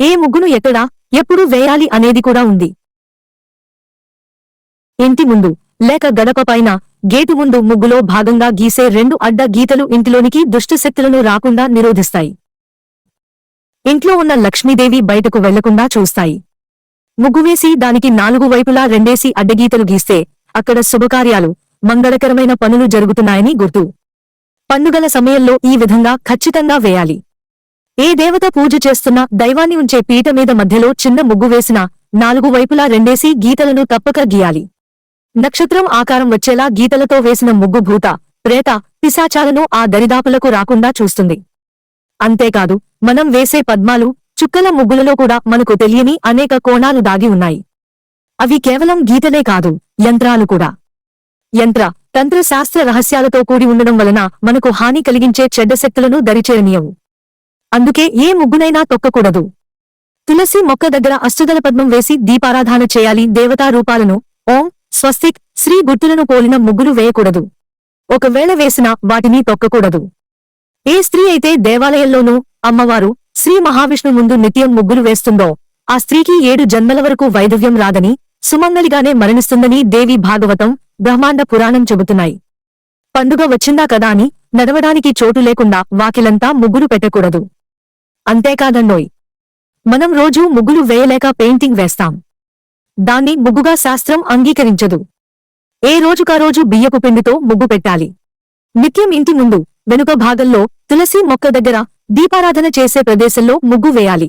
ఏ ముగ్గును ఎక్కడ ఎప్పుడు వేయాలి అనేది కూడా ఉంది. ఇంటి ముందు లేక గడప పైన గేటు ముందు ముగ్గులో భాగంగా గీసే రెండు అడ్డ గీతలు ఇంటిలోనికి దుష్టశక్తులను రాకుండా నిరోధిస్తాయి. ఇంట్లో ఉన్న లక్ష్మీదేవి బయటకు వెళ్ళకుండా చూస్తాయి. ముగ్గువేసి దానికి నాలుగు వైపులా రెండేసి అడ్డగీతలు గీస్తే అక్కడ శుభకార్యాలు మంగళకరమైన పనులు జరుగుతున్నాయని గుర్తు. పండుగల సమయంలో ఈ విధంగా ఖచ్చితంగా వేయాలి. ఏ దేవత పూజ చేస్తున్నా దైవాన్ని ఉంచే పీట మీద మధ్యలో చిన్న ముగ్గు వేసినా నాలుగు వైపులా రెండేసి గీతలను తప్పక గీయాలి. నక్షత్రం ఆకారం వచ్చేలా గీతలతో వేసిన ముగ్గు భూత ప్రేత పిశాచాలను ఆ దరిదాపులకు రాకుండా చూస్తుంది. అంతేకాదు మనం వేసే పద్మాలు చుక్కల ముగ్గులలో కూడా మనకు తెలియని అనేక కోణాలు దాగి ఉన్నాయి. అవి కేవలం గీతలే కాదు యంత్రాలు కూడా. యంత్ర తంత్ర శాస్త్ర రహస్యాలతో కూడి ఉండడం వలన మనకు హాని కలిగించే చెడ్డ శక్తులను దరిచేరనీయవు. అందుకే ఏ ముగ్గునైనా తొక్కకూడదు. తులసి మొక్క దగ్గర అష్టదల పద్మం వేసి దీపారాధన చేయాలి. దేవతా రూపాలను ఓం స్వస్తిక్ శ్రీ గుర్తులను పోలిన ముగ్గులు వేయకూడదు. ఒకవేళ వేసినా వాటిని తొక్కకూడదు. ఏ స్త్రీ అయితే దేవాలయంలోనూ అమ్మవారు శ్రీ మహావిష్ణు ముందు నిత్యం ముగ్గులు వేస్తుందో ఆ స్త్రీకి ఏడు జన్మల వరకు వైధవ్యం రాదని సుమంగలిగానే మరణిస్తుందని దేవి భాగవతం బ్రహ్మాండ పురాణం చెబుతున్నాయి. పండుగ వచ్చిందా కదా అని నడవడానికి చోటు లేకుండా వాకిలంతా ముగ్గులు పెట్టకూడదు. అంతేకాదండోయ్ మనం రోజూ ముగ్గులు వేయలేక పెయింటింగ్ వేస్తాం. దాన్ని ముగ్గుగా శాస్త్రం అంగీకరించదు. ఏ రోజుకారోజు బియ్యపు పిండితో ముగ్గు పెట్టాలి. నిత్యం ఇంటి ముందు వెనుక భాగంలో తులసి మొక్క దగ్గర దీపారాధన చేసే ప్రదేశంలో ముగ్గు వేయాలి.